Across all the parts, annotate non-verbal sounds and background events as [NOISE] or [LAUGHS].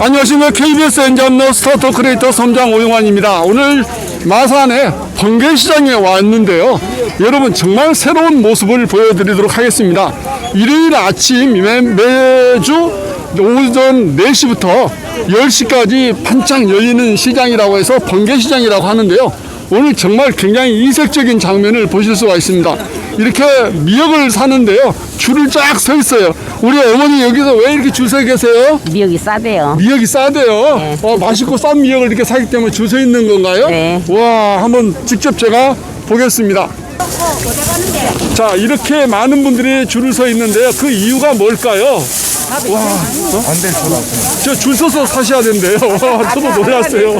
안녕하십니까. KBS 엔잡너 스타터 크리에이터 섬장 오용환입니다. 오늘 마산의 번개시장에 왔는데요. 여러분 정말 새로운 모습을 보여드리도록 하겠습니다. 일요일 아침 매, 매주 오전 4시부터 10시까지 반짝 열리는 시장이라고 해서 번개시장이라고 하는데요 오늘 정말 굉장히 이색적인 장면을 보실 수가 있습니다 이렇게 미역을 사는데요 줄을 쫙 서 있어요 우리 어머니 여기서 왜 이렇게 줄 서 계세요? 미역이 싸대요. 미역이 싸대요. 네. 어, 맛있고 싼 미역을 이렇게 사기 때문에 줄 서 있는 건가요? 네. 와, 한번 직접 제가 보겠습니다. 자, 이렇게 많은 분들이 줄을 서 있는데요. 그 이유가 뭘까요? 와, 어? 저줄 서서 사셔야 된대요. 와, 저도 놀랐어요.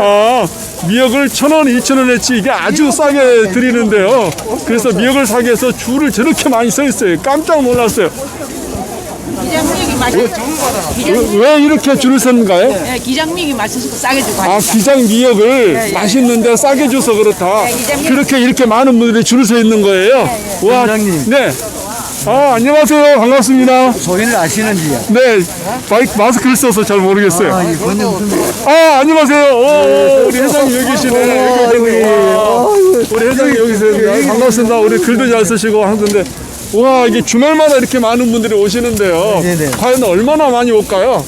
아, 미역을 천 원, 이천 원어치 이게 아주 싸게 드리는데요. 그래서 미역을 사기 위해서 줄을 저렇게 많이 서 있어요. 깜짝 놀랐어요. 기장미역이 맛있어. 왜, 왜 이렇게 줄을 섰는가요? 네, 기장미역이 맛있어서 싸게 주고 아 하니까. 기장 미역을 맛있는데 싸게 줘서 그렇다. 기장 미역. 그렇게 이렇게 많은 분들이 줄을 서 있는 거예요. 와, 팀장님. 네. 아 안녕하세요 반갑습니다. 저희는 아시는지요? 네 마이, 마스크를 써서 잘 모르겠어요. 아, 이 권영순. 아 안녕하세요. 오, 우리 회장님 여기 계시네. 아이고, 예. 우리 회장님 여기 계세요. 반갑습니다. 우리 글도 잘 쓰시고 하는데. 와 이게 주말마다 이렇게 많은 분들이 오시는데요. 네네. 과연 얼마나 많이 올까요?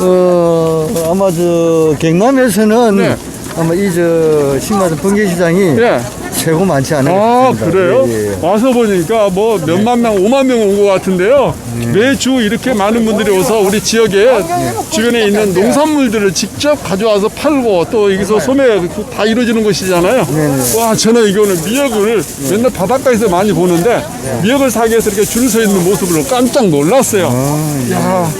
어, 아마 저 경남에서는 네. 아마 이 저 신마산 번개시장이 예. 최고 많지 않을까 아 싶습니다. 그래요? 예, 예. 와서 보니까 뭐 몇만 명, 오만 명 온 것 같은데요. 매주 이렇게 많은 분들이 오서 우리 지역에 주변에 있는 농산물들을 직접 가져와서 팔고 또 여기서 소매 다 이루어지는 곳이잖아요. 와 저는 오늘 미역을 맨날 바닷가에서 많이 보는데 미역을 사기 위해서 이렇게 줄 서 있는 모습으로 깜짝 놀랐어요. 야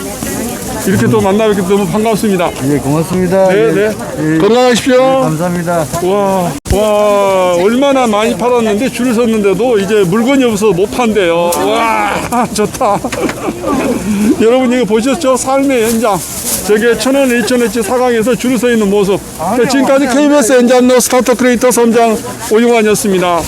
이렇게 또 만나 뵙게 너무 반갑습니다. 예, 고맙습니다. 네, 예. 네. 예, 건강하십시오. 감사합니다. 와, 와, 얼마나 많이 팔았는데 줄을 섰는데도 이제 물건이 없어서 못 판대요. 와, [LAUGHS] 좋다. [LAUGHS] 여러분 이거 보셨죠? 삶의 현장. 저게 천 원, 이천 원치 사강에서 줄을 서 있는 모습. 자, 지금까지 KBS 엔잡노 스타터 크리에이터 선장 오용환이었습니다.